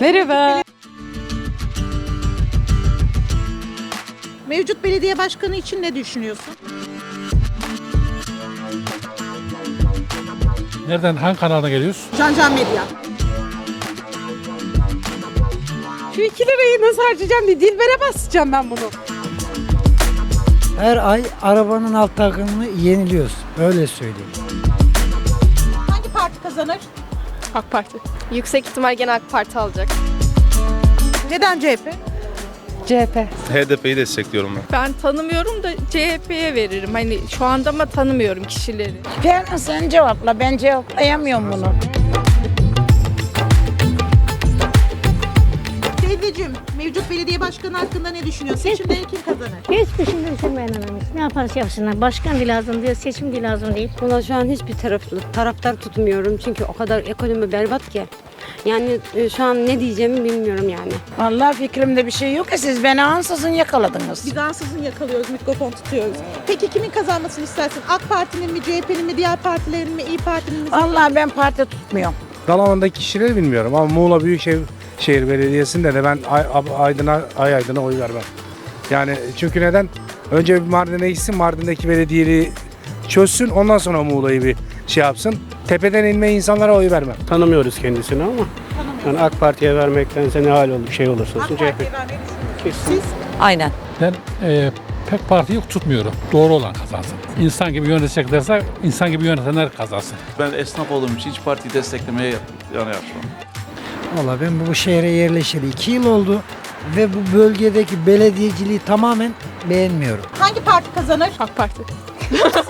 Merhaba. Mevcut belediye başkanı için ne düşünüyorsun? Nereden, hangi kanaldan geliyoruz? Can Can Medya. Şu 2 lirayı nasıl harcayacağım diye Dilber'e basacağım ben bunu. Her ay arabanın alt takımını yeniliyoruz. Öyle söyleyeyim. Hangi parti kazanır? AK Parti. Yüksek ihtimal gene AK Parti alacak. Neden CHP? CHP. HDP'yi destekliyorum ben. Ben tanımıyorum da CHP'ye veririm. Hani şu anda ama tanımıyorum kişileri. Ferhan sen cevapla. Ben cevaplayamıyorum bunu. Başkanı hakkında ne düşünüyorsun? Seçimde kim kazanır? Şey düşünmeyen adamız. Ne yaparsa yapsınlar. Başkan da lazım diyor, seçim de lazım değil. Buna şu an hiçbir taraflı, taraftar tutmuyorum. Çünkü o kadar ekonomi berbat ki. Yani e, şu an ne diyeceğimi bilmiyorum yani. Vallahi fikrimde bir şey yok ya siz beni ansızın yakaladınız. Biz ansızın yakalıyoruz, mikrofon tutuyoruz. Peki kimin kazanmasını istersin? AK Parti'nin mi, CHP'nin mi, diğer partilerin mi, İyi Parti'nin mi? Vallahi ben parti tutmuyorum. Dalaman'daki kişileri bilmiyorum ama Muğla Büyükşehir Şehir Belediyesi'nde de ben Ay, Aydın'a, Ay Aydın'a oy vermem. Yani çünkü neden? Önce bir Mardin'e gitsin, Mardin'deki belediyeliği çözsün, ondan sonra Muğla'yı bir şey yapsın. Tepeden inme insanlara oy vermem. Tanımıyoruz kendisini ama yani AK Parti'ye vermektense ne hal olur, şey olursa olsun AK CHP. Parti'ye vermeyi. Siz? Aynen. Ben e, pek partiyi tutmuyorum. Doğru olan kazansın. İnsan gibi yöneteceklerse insan gibi yönetenler kazansın. Ben esnaf olduğum için hiç partiyi desteklemeye yanıyorum şu an. Valla ben bu şehre yerleşeli iki yıl oldu ve bu bölgedeki belediyeciliği tamamen beğenmiyorum. Hangi parti kazanır? AK Parti.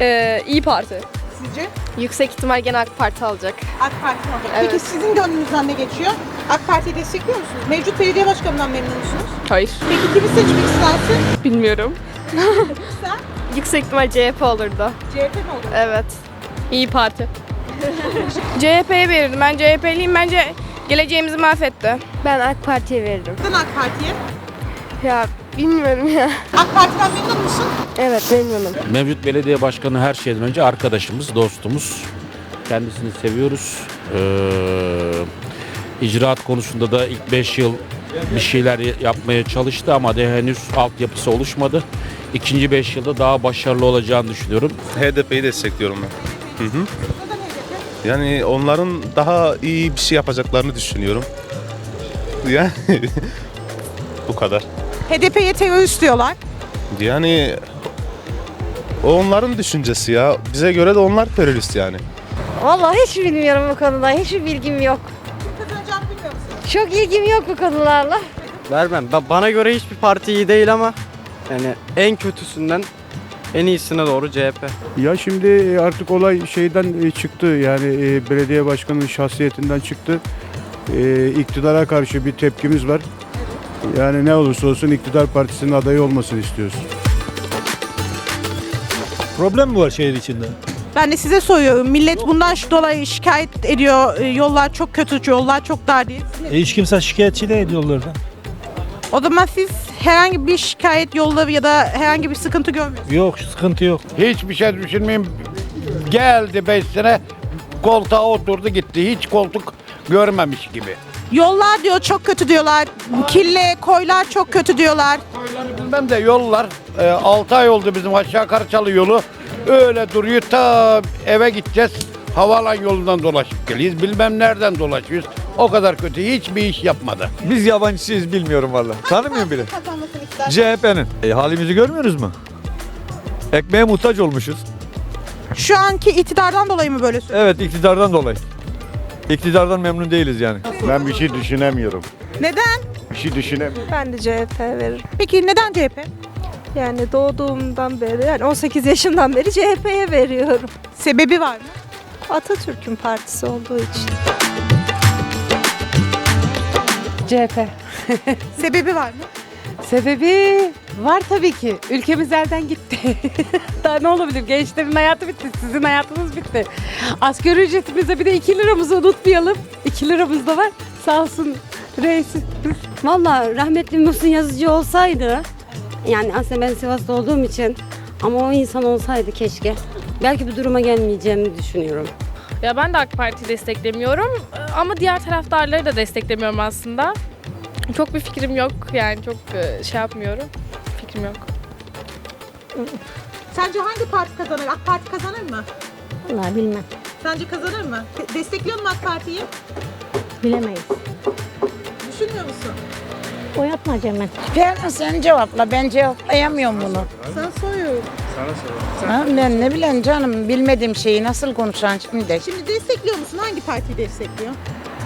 ee, İyi Parti. Sizce? Yüksek ihtimal gene AK Parti alacak. AK Parti olacak. Evet. Peki sizin gönlünüzden ne geçiyor? AK Parti'yi destekliyor musunuz? Mevcut belediye başkanından memnun musunuz? Hayır. Peki kimi seçmek istersin? Bilmiyorum. Sen? Yüksek ihtimal CHP olurdu. CHP mi olur? Evet. İyi Parti. CHP'ye verirdim. Ben CHP'liyim. Bence geleceğimizi mahvetti. Ben AK Parti'ye veririm. Neden AK Parti'ye? Ya bilmiyorum ya. AK Parti'den memnun musun? Evet memnunum. Mevcut belediye başkanı her şeyden önce arkadaşımız, dostumuz. Kendisini seviyoruz. Ee, icraat konusunda da ilk 5 yıl bir şeyler yapmaya çalıştı ama de henüz altyapısı oluşmadı. İkinci 5 yılda daha başarılı olacağını düşünüyorum. HDP'yi destekliyorum ben. Hı hı. Yani onların daha iyi bir şey yapacaklarını düşünüyorum. Yani bu kadar. HDP'ye terörist diyorlar. Yani o onların düşüncesi ya. Bize göre de onlar terörist yani. Vallahi hiç bilmiyorum bu konuda. Hiçbir bilgim yok. Çok ilgim yok bu konularla. Vermem. Ba- Bana göre hiçbir parti iyi değil ama yani en kötüsünden en iyisine doğru CHP. Ya şimdi artık olay şeyden e, çıktı yani e, belediye başkanının şahsiyetinden çıktı. E, iktidara karşı bir tepkimiz var. Yani ne olursa olsun iktidar partisinin adayı olmasını istiyoruz. Problem mi var şehir içinde? Ben de size soruyorum. Millet bundan şu dolayı şikayet ediyor. E, Yollar çok kötü, yollar çok dar diye. E, hiç kimse şikayetçi değil yollardan. O zaman siz herhangi bir şikayet yolları ya da herhangi bir sıkıntı görmüyorsunuz. Yok, sıkıntı yok. Hiçbir şey düşünmeyeyim. Geldi 5 sene koltuğa oturdu gitti. Hiç koltuk görmemiş gibi. Yollar diyor çok kötü diyorlar. Kille, koylar çok kötü diyorlar. Bilmem de yollar 6 ay oldu bizim aşağı Karçalı yolu. Öyle duruyor ta eve gideceğiz. Havalan yolundan dolaşıp geliyoruz. Bilmem nereden dolaşıyoruz. O kadar kötü. Hiçbir iş yapmadı. Biz yabancısıyız bilmiyorum valla. Tanımıyorum bile. Kazanmasını ister. CHP'nin. E, halimizi görmüyoruz mu? Ekmeğe muhtaç olmuşuz. Şu anki iktidardan dolayı mı böyle? Evet iktidardan dolayı. İktidardan memnun değiliz yani. Ben bir şey düşünemiyorum. Neden? Bir şey düşünemiyorum. Ben de CHP veririm. Peki neden CHP? Yani doğduğumdan beri yani 18 yaşından beri CHP'ye veriyorum. Sebebi var mı? Atatürk'ün partisi olduğu için. CHP. Sebebi var mı? Sebebi var tabii ki. Ülkemiz elden gitti. Daha ne olabilir? Gençlerin hayatı bitti. Sizin hayatınız bitti. Asgari ücretimize bir de 2 liramızı unutmayalım. 2 liramız da var. Sağ olsun reisim. Valla rahmetli Muhsin Yazıcı olsaydı yani aslında ben Sivas'ta olduğum için ama o insan olsaydı keşke belki bu duruma gelmeyeceğimi düşünüyorum. Ya ben de AK Parti'yi desteklemiyorum ama diğer taraftarları da desteklemiyorum aslında. Çok bir fikrim yok yani çok e, şey yapmıyorum. Fikrim yok. Sence hangi parti kazanır? AK Parti kazanır mı? Vallahi bilmem. Sence kazanır mı? De- destekliyor musun AK Parti'yi? Bilemeyiz. Düşünmüyor musun? O yapmayacağım ben. Ferhan sen cevapla. Ben cevaplayamıyorum bunu. Sana. Ha, ben ne bileyim canım bilmediğim şeyi nasıl konuşacaksın şimdi? Şimdi destekliyor musun? Hangi partiyi destekliyor?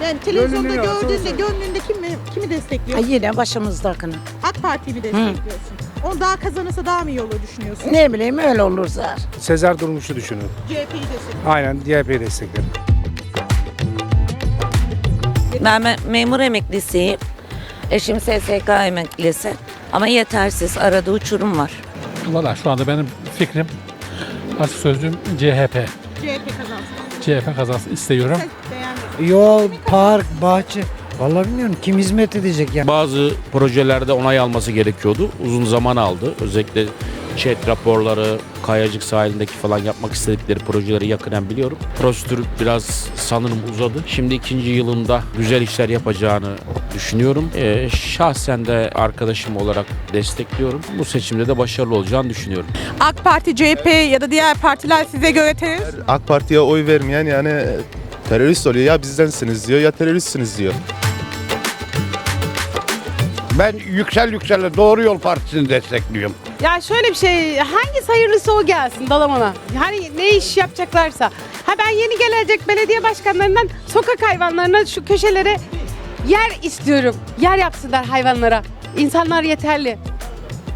Yani televizyonda Gönlünü ya, gördüğünde, soru gönlünde kimi, kimi destekliyor? Ay yine başımızdakini. AK Parti'yi mi destekliyorsun? O daha kazanırsa daha mı iyi olur düşünüyorsun? Ne bileyim öyle olur zaten. Sezer Durmuş'u düşünün. CHP'yi destekliyor. Aynen DYP'yi desteklerim. Ben me- memur emeklisiyim. Eşim SSK emeklisi. Ama yetersiz. Arada uçurum var. Valla şu anda benim fikrim açık sözlüğüm CHP. CHP kazansın. CHP kazansın istiyorum. Yol, park, bahçe. Vallahi bilmiyorum kim hizmet edecek ya. Bazı projelerde onay alması gerekiyordu. Uzun zaman aldı. Özellikle chat raporları, Kayacık sahilindeki falan yapmak istedikleri projeleri yakından biliyorum. Prosedür biraz sanırım uzadı. Şimdi ikinci yılında güzel işler yapacağını düşünüyorum. Ee, şahsen de arkadaşım olarak destekliyorum. Bu seçimde de başarılı olacağını düşünüyorum. AK Parti, CHP ya da diğer partiler size göre terörist. AK Parti'ye oy vermeyen yani terörist oluyor. Ya bizdensiniz diyor ya teröristsiniz diyor. Ben Yüksel Yüksel'le Doğru Yol Partisi'ni destekliyorum. Ya şöyle bir şey, hangi hayırlısı o gelsin Dalaman'a. Hani ne iş yapacaklarsa. Ha ben yeni gelecek belediye başkanlarından sokak hayvanlarına şu köşelere yer istiyorum. Yer yapsınlar hayvanlara. İnsanlar yeterli.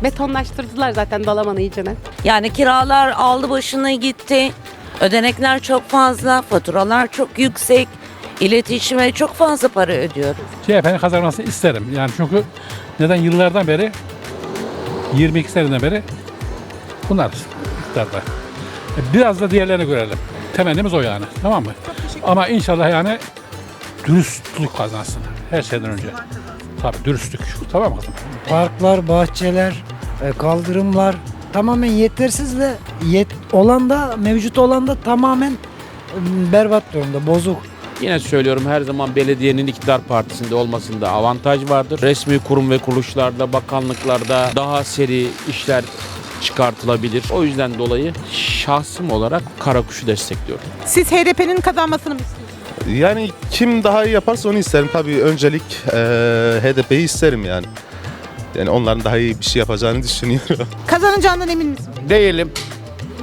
Betonlaştırdılar zaten Dalaman'ı iyicene. Yani kiralar aldı başını gitti. Ödenekler çok fazla. Faturalar çok yüksek. İletişime çok fazla para ödüyoruz. CHP'nin kazanmasını isterim. Yani çünkü neden yıllardan beri 22 seneden beri bunlar iktidarda. E, Biraz da diğerlerini görelim. Temennimiz o yani. Tamam mı? Ama inşallah yani dürüstlük kazansın. Her şeyden önce. Tabii dürüstlük. Tamam mı kızım? Parklar, bahçeler, e, kaldırımlar tamamen yetersiz de yet olan da mevcut olan da tamamen e, berbat durumda, bozuk. Yine söylüyorum her zaman belediyenin iktidar partisinde olmasında avantaj vardır. Resmi kurum ve kuruluşlarda, bakanlıklarda daha seri işler çıkartılabilir. O yüzden dolayı şahsım olarak Karakuş'u destekliyorum. Siz HDP'nin kazanmasını mı istiyorsunuz? Yani kim daha iyi yaparsa onu isterim. Tabii öncelik eee HDP'yi isterim yani. Yani onların daha iyi bir şey yapacağını düşünüyorum. Kazanacağından emin misin? Değilim.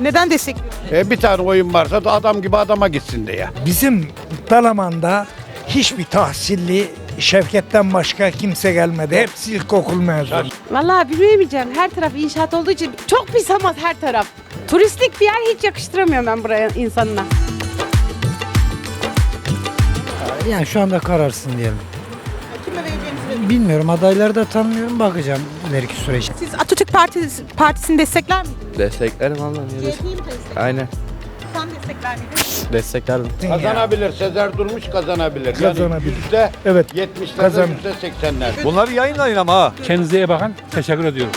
Neden destekliyorsun? E, bir tane oyun varsa da adam gibi adama gitsin diye. Bizim Dalaman'da hiçbir tahsilli Şevket'ten başka kimse gelmedi. Hepsi ilkokul mezunu. Vallahi bilemeyeceğim. Her taraf inşaat olduğu için çok pis ama her taraf. Turistik bir yer hiç yakıştıramıyorum ben buraya insanına. Yani şu anda kararsın diyelim. Kime vereceğinizi Bilmiyorum adayları da tanımıyorum bakacağım ileriki süreçte. Atatürk Partisi, Partisi'ni destekler miydiniz? Desteklerim. CHP'yi mi destekler? Aynen. Sen destekler miydin? Desteklerdim. Kazanabilir. Sezer Durmuş kazanabilir. Kazanabilir. Yani yüzde Evet. yetmişlerde Kazan- yüzde seksenler. Bunları yayınlayın ama ha. Kendinize iyi bakın. Teşekkür ediyorum.